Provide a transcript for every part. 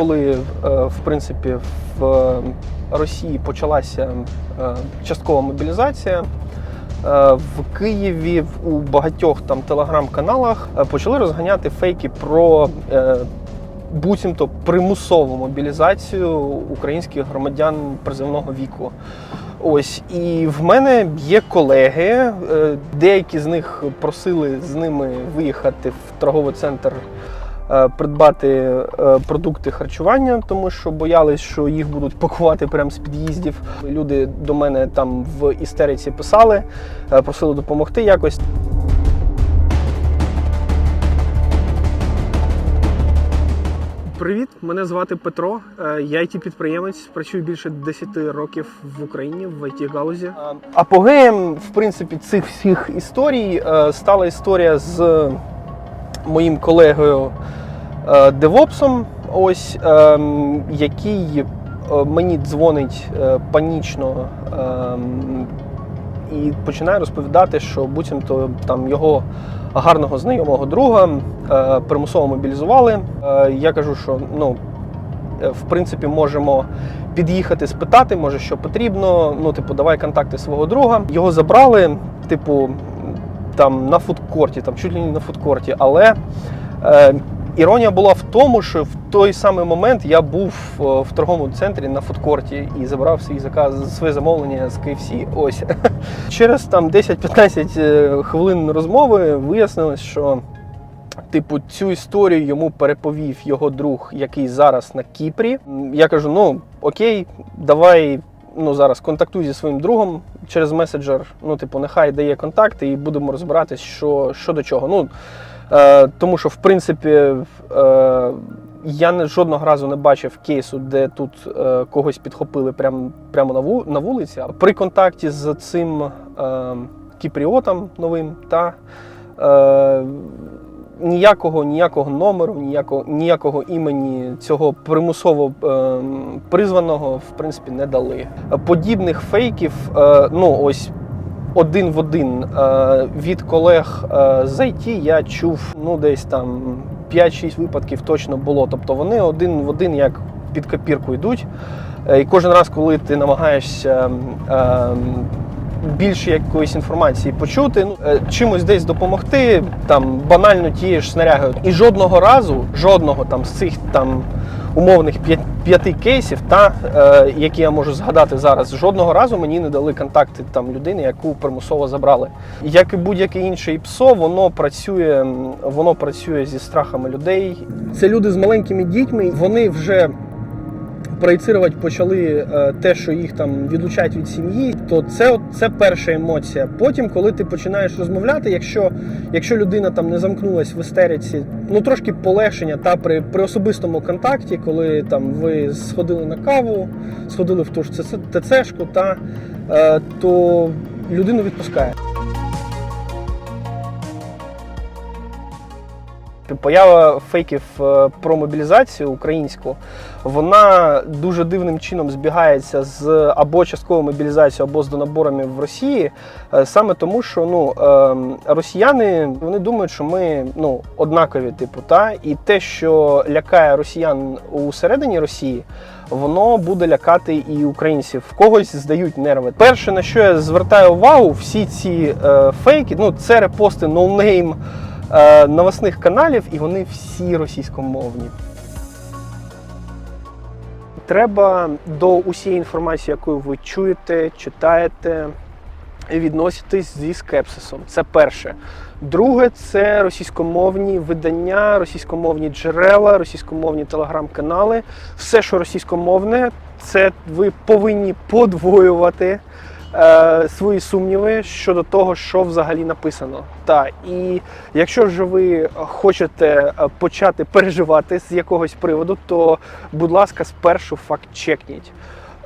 коли е, в принципі в Росії почалася е, часткова мобілізація. е, В Києві у багатьох там телеграм-каналах е, почали розганяти фейки про е, буцімто примусову мобілізацію українських громадян призивного віку. Ось і в мене є колеги. е, Деякі з них просили з ними виїхати в торговий центр. Е, Придбати е, продукти харчування, тому що боялись, що їх будуть пакувати прямо з під'їздів. Люди до мене там в істериці писали, е, просили допомогти якось. Привіт, мене звати Петро. Я it підприємець працюю більше 10 років в Україні в it галузі. Апогеєм, в принципі, цих всіх історій стала історія з моїм колегою Девопсом, ось ем, який е, мені дзвонить е, панічно ем, і починає розповідати, що буцімто там його гарного знайомого друга е, примусово мобілізували. Е, я кажу, що ну. е, В принципі, можемо під'їхати, спитати, може, що потрібно. Ну, типу, давай контакти свого друга. Його забрали, типу, там на фудкорті, там чуть ли не на фудкорті. Але е, іронія була в тому, що в той самий момент я був е, в торговому центрі на фудкорті і забрав свій заказ, своє замовлення з KFC. Ось через там 10-15 е, хвилин розмови вияснилось, що. Типу, цю історію йому переповів його друг, який зараз на Кіпрі. Я кажу: ну окей, давай ну, зараз контактуй зі своїм другом через меседжер. Ну, типу, нехай дає контакти і будемо розбиратись, що, що до чого. Ну, е, тому що, в принципі, е, я не, жодного разу не бачив кейсу, де тут е, когось підхопили прямо, прямо на, ву, на вулиці. При контакті з цим е, кіпріотом новим та. Е, ніякого, ніякого номеру, ніякого, ніякого імені цього примусово е, призваного в принципі не дали. Подібних фейків, е, ну ось. Один в один е, від колег е, з IT я чув ну десь там 5-6 випадків точно було. Тобто вони один в один як під копірку йдуть. Е, І кожен раз, коли ти намагаєшся е, більше якоїсь інформації почути, ну, чимось десь допомогти, там банально тією ж снарягою. І жодного разу, жодного там з цих там умовних п'я- п'яти кейсів, та е, які я можу згадати зараз, жодного разу мені не дали контакти там людини, яку примусово забрали. Як і будь-яке інше ІПСО, воно працює, воно працює зі страхами людей. Це люди з маленькими дітьми, вони вже проєцирувати почали е, те, що їх там відлучають від сім'ї, то це, це перша емоція. Потім, коли ти починаєш розмовляти, якщо, якщо людина там не замкнулась в істериці, ну трошки полегшення та при, при особистому контакті, коли там ви сходили на каву, сходили в ту ж ТЦ ТЦшку, та, е, то людину відпускає. Поява фейків е, про мобілізацію українську, вона дуже дивним чином збігається з або частковою мобілізацією, або з донаборами в Росії. е, Саме тому, що ну, е, росіяни вони думають, що ми ну, однакові, типу, та і те, що лякає росіян усередині Росії, воно буде лякати і українців. В когось здають нерви. Перше, на що я звертаю увагу, всі ці е, фейки, ну це репости ноунейм е, новосних каналів, і вони всі російськомовні. Треба до усієї інформації, яку ви чуєте, читаєте, відноситись зі скепсисом. Це перше. Друге, це російськомовні видання, російськомовні джерела, російськомовні телеграм-канали. Все, що російськомовне, це ви повинні подвоювати е, свої сумніви щодо того, що взагалі написано. Та і якщо ж ви хочете е, почати переживати з якогось приводу, то будь ласка, спершу факт чекніть.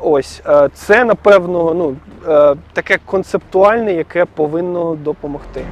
Ось е, це напевно ну е, таке концептуальне, яке повинно допомогти.